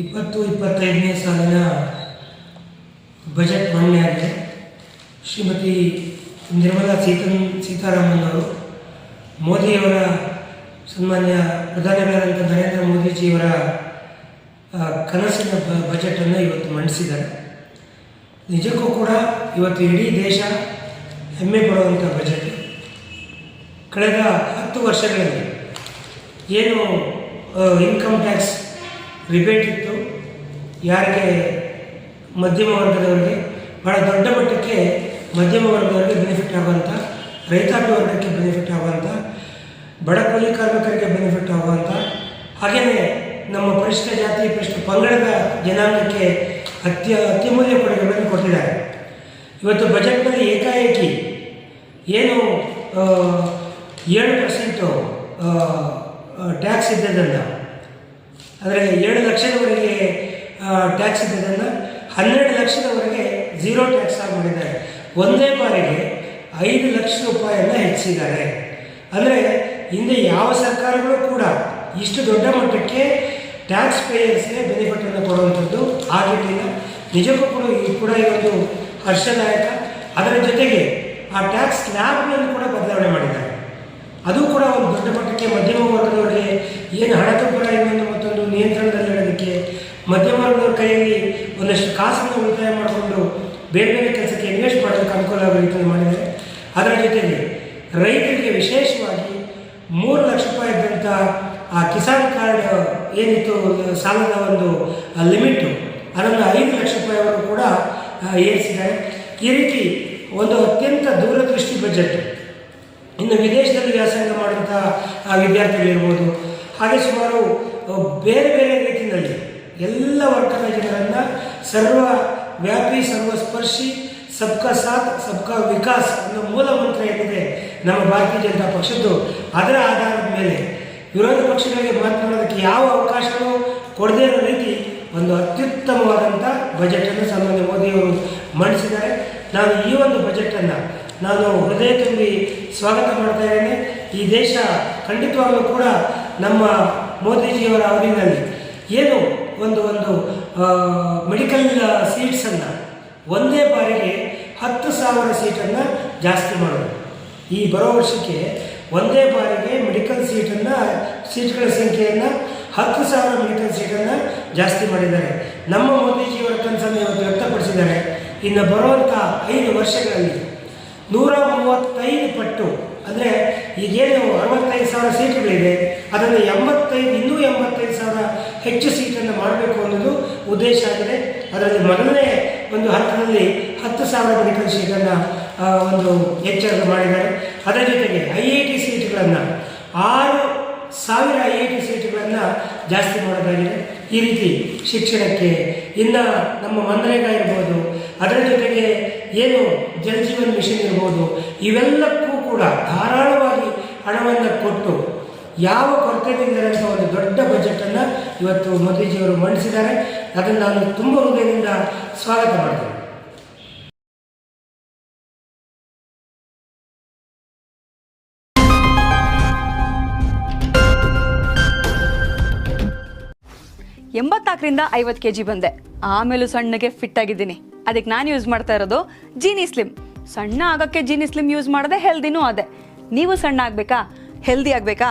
ಇಪ್ಪತ್ತು, ಇಪ್ಪತ್ತೈದನೇ ಸಾಲಿನ ಬಜೆಟ್ ಮಂಡನೆ ಆಗಿದೆ. ಶ್ರೀಮತಿ ನಿರ್ಮಲಾ ಸೀತನ್ ಸೀತಾರಾಮನ್ ಅವರು ಮೋದಿಯವರ ಸನ್ಮಾನ್ಯ ಪ್ರಧಾನಿಗಳಾದಂಥ ನರೇಂದ್ರ ಮೋದಿಜಿಯವರ ಕನಸಿನ ಬ, ಬಜೆಟನ್ನು ಇವತ್ತು ಮಂಡಿಸಿದ್ದಾರೆ. ನಿಜಕ್ಕೂ ಕೂಡ ಇವತ್ತು ಇಡೀ ದೇಶ ಹೆಮ್ಮೆ ಪಡುವಂಥ ಬಜೆಟ್. ಕಳೆದ ಹತ್ತು ವರ್ಷಗಳಲ್ಲಿ ಏನು ಇನ್ಕಮ್ ಟ್ಯಾಕ್ಸ್ ರಿಬೇಟ್ ಇತ್ತು. ಯಾರಿಗೆ ಮಧ್ಯಮ ವರ್ಗದವರಿಗೆ ಭಾಳ ದೊಡ್ಡ ಮಟ್ಟಕ್ಕೆ ಮಧ್ಯಮ ವರ್ಗದವರಿಗೆ ಬೆನಿಫಿಟ್ ಆಗುವಂಥ ರೈತಾಪಿ ವರ್ಗಕ್ಕೆ ಬೆನಿಫಿಟ್ ಆಗುವಂಥ ಬಡ ಕೂಲಿ ಕಾರ್ಮಿಕರಿಗೆ ಬೆನಿಫಿಟ್ ಆಗುವಂಥ ಹಾಗೆಯೇ ನಮ್ಮ ಪರಿಶಿಷ್ಟ ಜಾತಿ ಪರಿಶಿಷ್ಟ ಪಂಗಡದ ಜನಾಂಗಕ್ಕೆ ಅತ್ಯ, ಅತ್ಯಮೂಲ್ಯ ಕೊಡುಗೆಗಳನ್ನು ಕೊಟ್ಟಿದ್ದಾರೆ. ಇವತ್ತು ಬಜೆಟ್ನಲ್ಲಿ ಏಕಾಏಕಿ ಏನು ಏಳು ಪರ್ಸೆಂಟು ಟ್ಯಾಕ್ಸ್ ಇದ್ದದನ್ನು ಅಂದರೆ ಏಳು ಲಕ್ಷದವರೆಗೆ ಟ್ಯಾಕ್ಸ್ ಇದ್ದದನ್ನು ಹನ್ನೆರಡು ಲಕ್ಷದವರೆಗೆ ಝೀರೋ ಟ್ಯಾಕ್ಸ್ ಆಗಿ ಮಾಡಿದ್ದಾರೆ. ಒಂದೇ ಬಾರಿಗೆ ಐದು ಲಕ್ಷ ರೂಪಾಯಿಯನ್ನು ಹೆಚ್ಚಿದ್ದಾರೆ ಅಂದರೆ ಹಿಂದೆ ಯಾವ ಸರ್ಕಾರಗಳು ಕೂಡ ಇಷ್ಟು ದೊಡ್ಡ ಮಟ್ಟಕ್ಕೆ ಟ್ಯಾಕ್ಸ್ ಪೇಯರ್ಸ್ಗೆ ಬೆನಿಫಿಟನ್ನು ಕೊಡುವಂಥದ್ದು ಆಗಿರಲಿಲ್ಲ ನಿಜಕ್ಕೂ ಕೂಡ ಇದು ಕೂಡ ಒಂದು ಹರ್ಷದಾಯಕ. ಅದರ ಜೊತೆಗೆ ಆ ಟ್ಯಾಕ್ಸ್ ಸ್ಲ್ಯಾಬ್ಗಳನ್ನು ಕೂಡ ಬದಲಾವಣೆ ಮಾಡಿದ್ದಾರೆ. ಅದು ಕೂಡ ಒಂದು ದೊಡ್ಡ ಮಟ್ಟಕ್ಕೆ ಮಧ್ಯಮ ವರ್ಗದವರಿಗೆ ಏನು ಹಣದುಬ್ಬರ ಇನ್ನೊಂದು ಕೈಯಲ್ಲಿ ಒಂದಷ್ಟು ಕಾಸನ್ನು ಉಳಿತಾಯ ಮಾಡಿಕೊಂಡು ಬೇರೆ ಬೇರೆ ಕೆಲಸಕ್ಕೆ ಇನ್ವೆಸ್ಟ್ ಮಾಡೋದಕ್ಕೆ ಅನುಕೂಲ ಆಗೋ ರೀತಿಯಲ್ಲಿ ಮಾಡಿದ್ದಾರೆ ಅದರ ಜೊತೆಗೆ ರೈತರಿಗೆ ವಿಶೇಷವಾಗಿ ಮೂರು ಲಕ್ಷ ರೂಪಾಯಿ ಇದ್ದಂಥ ಆ ಕಿಸಾನ್ ಕಾರ್ಡ್ ಏನಿತ್ತು ಸಾಲದ ಒಂದು ಲಿಮಿಟು ಅದನ್ನು ಐದು ಲಕ್ಷ ರೂಪಾಯಿವರೆಗೂ ಕೂಡ ಏರಿಸಿದ್ದಾರೆ. ಈ ರೀತಿ ಒಂದು ಅತ್ಯಂತ ದೂರದೃಷ್ಟಿ ಬಜೆಟ್ ಇನ್ನು ವಿದೇಶದಲ್ಲಿ ವ್ಯಾಸಂಗ ಮಾಡುವಂಥ ವಿದ್ಯಾರ್ಥಿಗಳಿರ್ಬೋದು, ಹಾಗೆ ಸುಮಾರು ಬೇರೆ ಬೇರೆ ರೀತಿಯಲ್ಲಿ ಎಲ್ಲ ವರ್ಗದ ಜನರನ್ನು ಸರ್ವ ವ್ಯಾಪಿ ಸರ್ವಸ್ಪರ್ಶಿ ಸಬ್ಕಾ ಸಾಥ್, ಸಬ್ಕಾ ವಿಕಾಸ್ ಅನ್ನೋ ಮೂಲ ಮಂತ್ರ ಏನಿದೆ ನಮ್ಮ ಭಾರತೀಯ ಜನತಾ ಪಕ್ಷದ್ದು. ಅದರ ಆಧಾರದ ಮೇಲೆ ವಿರೋಧ ಪಕ್ಷಗಳಿಗೆ ಮಾತನಾಡೋದಕ್ಕೆ ಯಾವ ಅವಕಾಶವೂ ಕೊಡದೇ ಇರೋ ರೀತಿ ಒಂದು ಅತ್ಯುತ್ತಮವಾದಂಥ ಬಜೆಟನ್ನು ಸನ್ಮಾನ್ಯ ಮೋದಿಯವರು ಮಂಡಿಸಿದ್ದಾರೆ. ನಾನು ಈ ಒಂದು ಬಜೆಟನ್ನು ನಾನು ಹೃದಯ ತುಂಬಿ ಸ್ವಾಗತ ಮಾಡ್ತಾ ಇದ್ದೇನೆ. ಈ ದೇಶ ಖಂಡಿತವಾಗಲೂ ಕೂಡ ನಮ್ಮ ಮೋದಿಜಿಯವರ ಅವಧಿನಲ್ಲಿ ಏನು ಒಂದು ಒಂದು ಮೆಡಿಕಲ್ ಸೀಟ್ಸನ್ನು ಒಂದೇ ಬಾರಿಗೆ ಹತ್ತು ಸಾವಿರ ಸೀಟನ್ನು ಜಾಸ್ತಿ ಮಾಡೋದು. ಈ ಬರೋ ವರ್ಷಕ್ಕೆ ಒಂದೇ ಬಾರಿಗೆ ಮೆಡಿಕಲ್ ಸೀಟನ್ನು ಸೀಟ್ಗಳ ಸಂಖ್ಯೆಯನ್ನು ಹತ್ತು ಸಾವಿರ ಮೆಡಿಕಲ್ ಸೀಟನ್ನು ಜಾಸ್ತಿ ಮಾಡಿದ್ದಾರೆ. ನಮ್ಮ ಮೋದಿಜಿಯವರ ಕನಸನ್ನು ಇವತ್ತು ವ್ಯಕ್ತಪಡಿಸಿದ್ದಾರೆ. ಇನ್ನು ಬರುವಂಥ ಐದು ವರ್ಷಗಳಲ್ಲಿ ನೂರ ಮೂವತ್ತೈದು ಪಟ್ಟು, ಅಂದರೆ ಈಗೇನು ಅರವತ್ತೈದು ಸಾವಿರ ಸೀಟುಗಳಿದೆ ಅದನ್ನು ಎಂಬತ್ತೈದು, ಇನ್ನೂ ಎಂಬತ್ತೈದು ಸಾವಿರ ಹೆಚ್ಚು ಅನ್ನೋದು ಉದ್ದೇಶ ಆಗಿದೆ. ಅದರಲ್ಲಿ ಮೊದಲನೇ ಒಂದು ಹಂತದಲ್ಲಿ ಹತ್ತು ಸಾವಿರ ಮೆಡಿಕಲ್ ಸೀಟನ್ನು ಒಂದು ಎಚ್ಚರ ಮಾಡಿದ್ದಾರೆ. ಅದರ ಜೊತೆಗೆ ಐ ಐ ಟಿ ಸೀಟ್ಗಳನ್ನು, ಆರು ಸಾವಿರ ಐ ಐ ಟಿ ಸೀಟ್ಗಳನ್ನು ಜಾಸ್ತಿ ಮಾಡೋದಾಗಿದೆ ಈ ರೀತಿ ಶಿಕ್ಷಣಕ್ಕೆ ಇನ್ನು ನಮ್ಮ ಮನ್ರೇಗಾ ಇರ್ಬೋದು, ಅದರ ಜೊತೆಗೆ ಏನು ಜಲ್ ಜೀವನ್ ಮಿಷನ್ ಇರ್ಬೋದು, ಇವೆಲ್ಲಕ್ಕೂ ಕೂಡ ಧಾರಾಳವಾಗಿ ಹಣವನ್ನು ಕೊಟ್ಟು ಯಾವ ಕೊರತೆಯಿಂದ ಅಂತ ಒಂದು ದೊಡ್ಡ ಬಜೆಟನ್ನು ಇವತ್ತು ಮೋದಿಜಿಯವರು ಮಂಡಿಸಿದ್ದಾರೆ. ಅದನ್ನು ನಾನು ತುಂಬ ಹೃದಯದಿಂದ ಸ್ವಾಗತ ಮಾಡ್ತೇನೆ. ಎಂಬತ್ನಾಲ್ಕರಿಂದ ಐವತ್ತು ಕೆ ಜಿ ಬಂದೆ. ಆಮೇಲೂ ಸಣ್ಣಗೆ ಫಿಟ್ ಆಗಿದ್ದೀನಿ. ಅದಕ್ಕೆ ನಾನು ಯೂಸ್ ಮಾಡ್ತಾ ಇರೋದು ಜೀನಿ ಸ್ಲಿಮ್ ಸಣ್ಣ ಆಗೋಕ್ಕೆ ಜೀನಿ ಸ್ಲಿಮ್ ಯೂಸ್ ಮಾಡಿದೆ ಹೆಲ್ದಿನೂ ಅದೇ. ನೀವು ಸಣ್ಣ ಆಗಬೇಕಾ? ಹೆಲ್ದಿ ಆಗಬೇಕಾ?